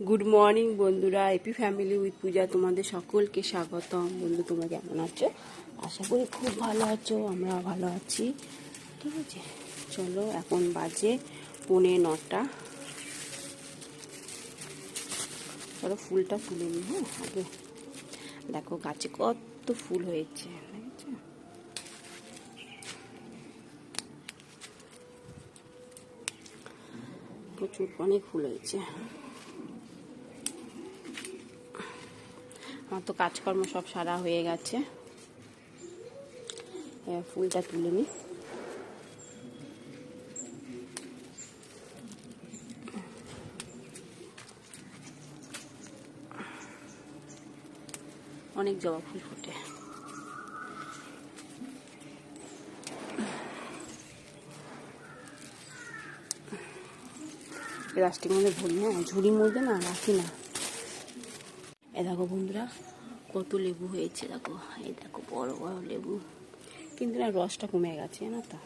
Good morning বন্ধুরা। AP family with Puja. তোমাদের সকলকে স্বাগতম। বন্ধু, তোমরা কেমন আছো? আশা করি খুব ভালো আছো। আমরা ভালো আছি। ঠিক আছে? চলো, এখন বাজে পৌনে নটা। চলো, ফুলটা তুলে নিই হ্যাঁ? আগে দেখো, গাছে কত ফুল হয়েছে? প্রচুর অনেক ফুল হয়েছে। আমার তো কাজকর্ম সব সারা হয়ে গেছে। ফুলটা তুলে নিই। অনেক জবা ফুল ফোটে। প্লাস্টিক মধ্যে ভরি হ্যাঁ ঝুড়ির মধ্যে না, রাখি না। এ দেখো বন্ধুরা, কত লেবু হয়েছে দেখো। এই দেখো বড় বড় লেবু। কিন্তু না রসটা কমে গেছে না তো?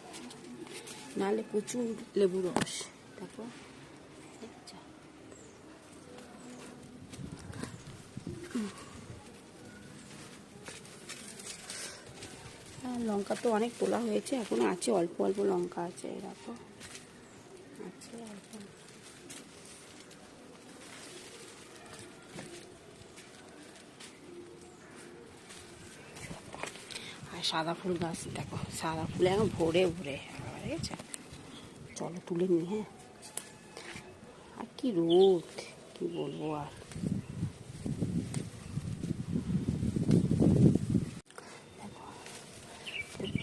নাহলে প্রচুর লেবু রস, দেখো। দেখছ? হ্যাঁ লঙ্কা তো অনেক তোলা হয়েছে, এখনও আছে, অল্প অল্প লঙ্কা আছে দেখো। আছে, অল্প। সাদা ফুল গাছ, দেখো, সাদা ফুল এখন ভরে ভরে। ঠিক আছে? চলো তুলে নি হ্যাঁ? আর কি রোদ, কি বলব আর?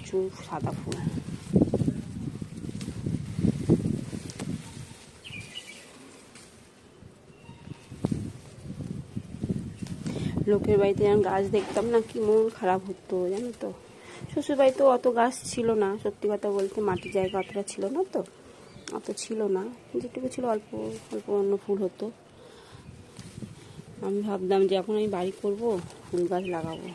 দেখো সাদা ফুল। লোকের বাড়িতে যখন গাছ দেখতাম না, কি মন খারাপ হতো, জানো তো? শ্বশুর বাড়িতে অত গাছ ছিল না। সত্যি কথা বলতে মাটির জায়গা অতটা ছিল না তো। অত ছিল না। যেটুকু ছিল অল্প অল্প অন্য ফুল হতো। আমি ভাবতাম যে এখন আমি বাড়ি করব, ফুল গাছ লাগাবো।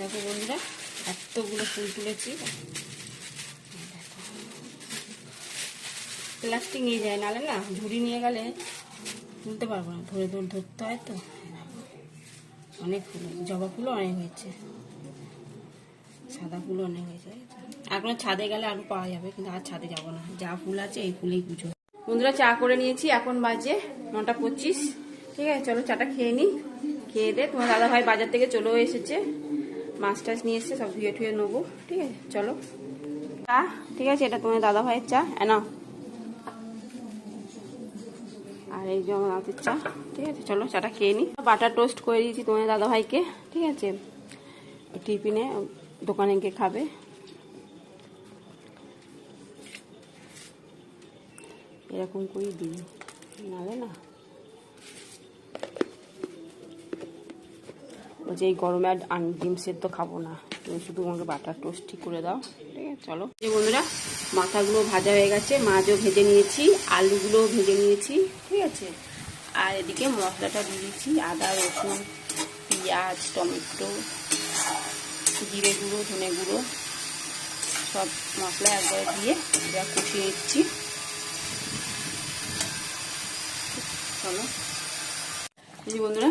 দেখো বন্ধুরা, এতগুলো ফুল তুলেছি। প্লাস্টিক নিয়ে যায়, নালে না ঝুড়ি নিয়ে গেলে তুলতে পারব না। ধরে ধরে ধরতে হয় তো। অনেক ফুল, জবা ফুলও অনেক হয়েছে। সাদা ফুলও অনেক হয়েছে এখন ছাদে গেলে আরও পাওয়া যাবে, কিন্তু আর ছাদে যাব না। যা ফুল আছে, এই ফুলেই পুজো। বন্ধুরা, চা করে নিয়েছি, এখন বাজে নটা পঁচিশ। ঠিক আছে, চলো চাটা খেয়ে নিই খেয়ে দে, তোমার দাদা ভাই বাজার থেকে চলেও এসেছে। মাছ টাছ নিয়ে এসছে, সব ধুয়ে টুয়ে নেব। ঠিক আছে, চলো। চা, ঠিক আছে, এটা তোমার দাদা ভাইয়ের চা এনাও আর এই যে আমার রাতের চা, ঠিক আছে? চলো, চাটা খেয়ে নিই বাটার টোস্ট করে দিয়েছি তোমার দাদা ভাইকে ঠিক আছে? টিফিনে দোকানে গিয়ে খাবে। এরকম করেই দিই নালে না। বলছে এই গরমে আর ডিম সেদ্ধ খাব না। তুমি শুধু আমাকে বাটার টোস্ট ঠিক করে দাও, ঠিক আছে? চলো। এই বন্ধুরা, মাথাগুলো ভাজা হয়ে গেছে, মাছও ভেজে নিয়েছি আলুগুলো ভেজে নিয়েছি। আছে আর এদিকে মশলাটা দিয়ে দিচ্ছি আদা, রসুন, পেঁয়াজ, টমেটো, জিরে গুঁড়ো, ধনে গুঁড়ো, সব মশলা একবারে দিয়ে এটা কষিয়ে নিচ্ছি। চলো। বন্ধুরা,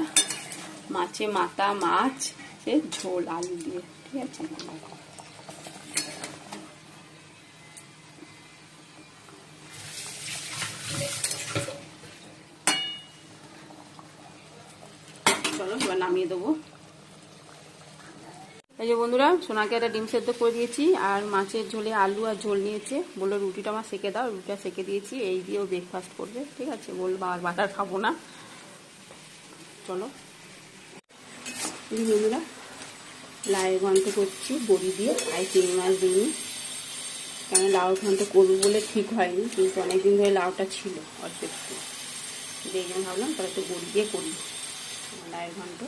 মাছে মাথা, মাছ সে ঝোল, আলু দিয়ে, ঠিক আছে চলো এবার নামিয়ে দেবো। এই যে বন্ধুরা, সোনাকে একটা ডিম সেদ্ধ করে দিয়েছি, আর মাছের ঝোলে আলু আর ঝোল নিয়েছে। বলল, রুটিটা আমার সেকে দাও, রুটিটা সেকে দিয়েছি, এই দিয়েও ব্রেকফাস্ট করবে, ঠিক আছে? বলব আর বাটার খাব না। চলো। বন্ধুরা, লাউ ঘন্ট করছি, বড়ি দিয়ে, আর চিংড়ি মাছ দিইনি কেন লাউ ঘন্ট করব বলে ঠিক হয়নি, কিন্তু অনেকদিন ধরে লাউটা ছিল, অল্প একটু। ভাবলাম, তাহলে তো বড়ি দিয়ে করি, লাউ ঘন্ট।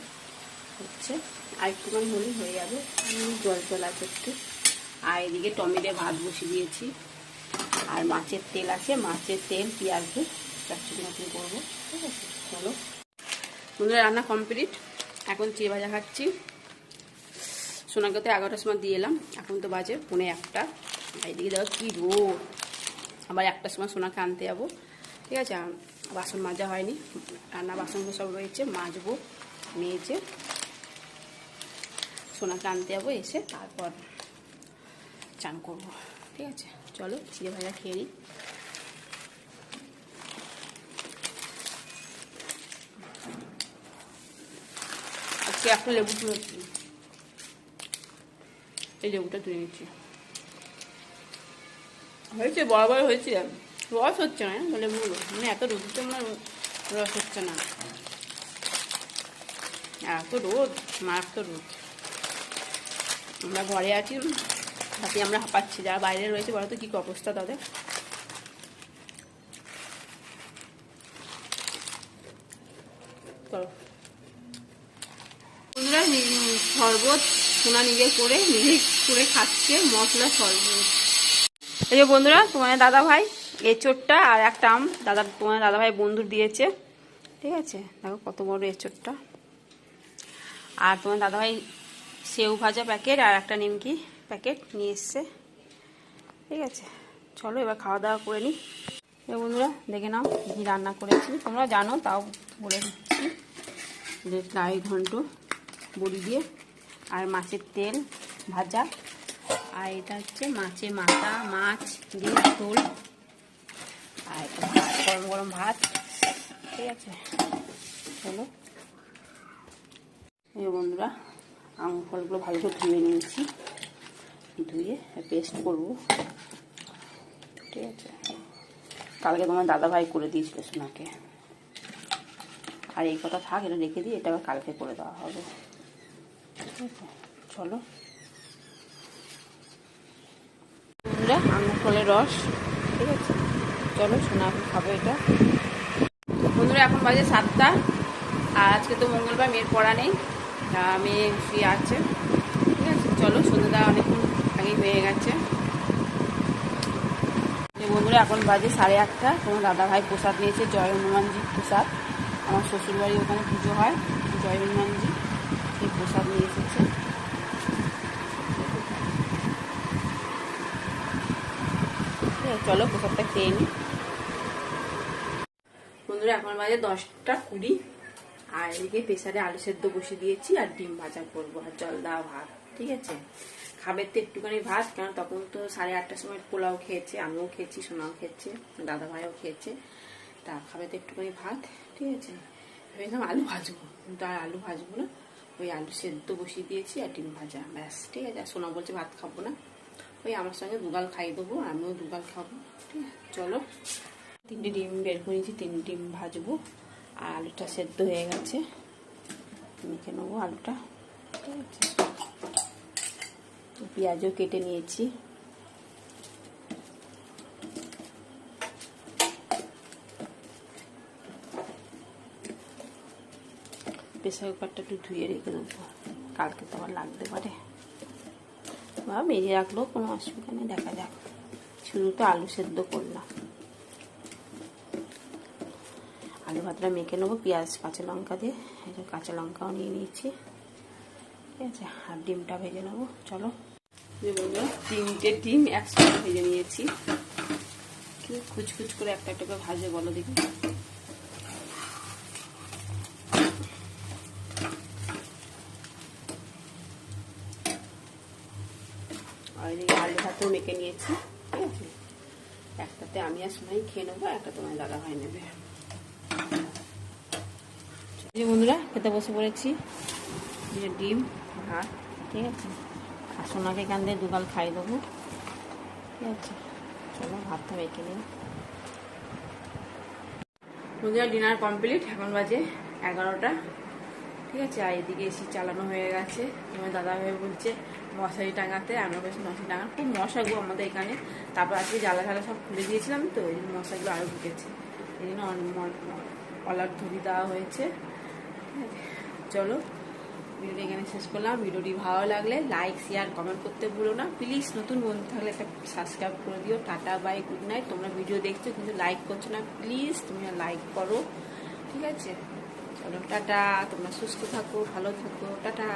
হচ্ছে। আর একটুখানি হলেই হয়ে যাবে। জল জল আছে একটু। আর এদিকে টমেটো ভাত বসিয়ে দিয়েছি। আর মাছের তেল আছে। মাছের তেল, পেঁয়াজ দিয়ে মতন করব। ঠিক আছে? চলো। বন্ধুরা, রান্না কমপ্লিট। এখন চিড়ে ভাজা খাচ্ছি। সোনাকে তো এগারোটার সময় দিয়ে এলাম। এখন তো বাজে পৌনে একটা। এদিকে দেখো কী রোদ। আবার একটার সময় সোনাকে আনতে যাব। ঠিক আছে? বাসন মাজা হয়নি। রান্না বাসনগুলো সব রয়েছে। মাজবো, মেজে। সোনাকে আনতে যাব এসে তারপর চান করব। ঠিক আছে? চলো চিড়ে ভাজা খেয়ে নিই। আজকে একটা লেবু তুলেছি এই লেবুটা তুলে নিচ্ছি। হয়েছে বড় বড় হয়েছে। রস হচ্ছে না লেবুগুলো। মানে এত রোদতে মানে রস হচ্ছে না। এত রোদ, মারাত্মক রোদ। আমরা ঘরে আছি তাতে আমরা হাঁপাচ্ছি যারা বাইরে রয়েছে বলো তো কী অবস্থা তাদের? করো। বন্ধুরা শরবত সোনা নিজে করে নিজে করে খাচ্ছে মশলা শরবত। এই যে বন্ধুরা তোমার দাদা ভাই এঁচোড়টা আর একটা আম, দাদা তোমার দাদা ভাই বন্ধুর দিয়েছে। ঠিক আছে? দেখো কত বড় এঁচোড়টা। আর তোমার দাদা ভাই সেউ ভাজা প্যাকেট আর একটা নিমকি প্যাকেট নিয়ে এসছে। ঠিক আছে, চলো এবার খাওয়া দাওয়া করে নিই বন্ধুরা, দেখে নাও কী রান্না করেছি। তোমরা জানো, তাও বলে দিচ্ছি যে লাউ ঘন্ট, বড়ি দিয়ে আর মাছের তেল ভাজা। আর এটা হচ্ছে মাছের মাথা, মাছ দিয়ে ঝোল। আর গরম গরম ভাত। ঠিক আছে, চলো। বন্ধুরা আঙুর ফলগুলো ভালো করে ধুয়ে নিয়েছি। ধুয়ে পেস্ট করব। ঠিক আছে। কালকে তোমার দাদা ভাই করে দিয়েছিল সোনাকে। আর এই কথা থাক, এটা রেখে দিই এটা আবার কালকে করে দেওয়া হবে। ঠিক আছে, চলো। বন্ধুরা আঙুর রস। ঠিক আছে, চলো সোনা খাব এটা। বন্ধুরা, এখন বাজে সাতটা। আর আজকে তো মঙ্গলবার, মেয়ের পড়া নেই। মেয়ে ফ্রি আছে। ঠিক আছে, চলো, সন্ধ্যাটা অনেকক্ষণ আগেই হয়ে গেছে। বন্ধুরা, এখন বাজে সাড়ে আটটা। তোমার দাদা ভাই প্রসাদ নিয়েছে, জয় হনুমানজি প্রসাদ। আমার শ্বশুরবাড়ি ওখানে পুজো হয়, জয় হনুমানজি। সেই প্রসাদ নিয়ে এসেছে। চলো, প্রসাদটা খেয়ে নিই বন্ধুরা, এখন বাজে দশটা কুড়ি। আর এদিকে প্রেসারে আলু সেদ্ধ বসিয়ে দিয়েছি আর ডিম ভাজা করব আর জল দেওয়া ভাত, ঠিক আছে? খাবে তো একটুখানি ভাত, কারণ তখন তো সাড়ে আটটার সময় পোলাও খেয়েছে, আমিও খেয়েছি, সোনাও খেয়েছে দাদা ভাইও খেয়েছে। তা খাবে তো একটুখানি ভাত, ঠিক আছে? ভেবেছিলাম আলু ভাজবো, কিন্তু আর আলু ভাজবো না। ওই আলু সেদ্ধ বসিয়ে দিয়েছি আর ডিম ভাজা, ব্যাস, ঠিক আছে? আর সোনা বলছে ভাত খাব না। ওই আমার সঙ্গে দুগাল খাইয়ে দেবো, আমিও দুগাল খাব, ঠিক আছে? চলো। তিনটে ডিম বের করেছি তিন ডিম ভাজবো। আলুটা সেদ্ধ হয়ে গেছে। মেখে নেব আলুটা। ঠিক আছে পেঁয়াজও কেটে নিয়েছি। প্রেসার কুকারটা একটু ধুয়ে রেখে দেবো। কালকে তো আবার লাগতে পারে। বা মেজে রাখলেও কোনো অসুবিধা নেই, দেখা যাক। শুধু তো আলু সেদ্ধ করলাম। আলু ভাতটা মেখে নেব, পেঁয়াজ, কাঁচা লঙ্কা দিয়ে। এই কাঁচা লঙ্কাও নিয়ে নিয়েছি। ঠিক আছে, আর ডিমটা ভেজে নেব। চলো। তিনটে ডিম একসাথে ভেজে নিয়েছি। খুচখুচ করে একটা একটা করে ভাজে বলো দেখি। আর এদিকে আলু ভাতও মেখে নিয়েছি, ঠিক আছে? একটাতে আমি আর সময় খেয়ে নেব একটা তোমার দাদা ভাই নেবে। বন্ধুরা, খেতে বসে পড়েছি। ডিম, ভাত, ঠিক আছে? আর সোনাকে এখান দিয়ে দুগাল খাই দেবো। ঠিক আছে? চলো, ভাতটা মেখে নিই। বন্ধুরা ডিনার কমপ্লিট, এখন বাজে এগারোটা। ঠিক আছে? আর এদিকে এসি চালানো হয়ে গেছে। আমার দাদা ভাই বলছে, মশারি টাঙাতে আমরা বেশ মশারি টাঙা খুব মশা গো আমাদের এখানে। তারপর আজকে জ্বালা ঝালা সব খুলে দিয়েছিলাম তো, ওই জন্য মশাগুলো আরও ঢুকেছে। এই জন্য অলার ধরি দেওয়া হয়েছে। চলো, ভিডিওটি এখানে শেষ করলাম। ভিডিওটি ভালো লাগলে লাইক শেয়ার কমেন্ট করতে ভুলো না। প্লিজ নতুন বন্ধু থাকলে একটা সাবস্ক্রাইব করে দিও। টাটা বাই গুড নাইট তোমরা ভিডিও দেখছ কিন্তু লাইক করছ না প্লিজ তুমি লাইক করো। ঠিক আছে? চলো, টাটা। তোমরা সুস্থ থাকো, ভালো থাকো। টাটা।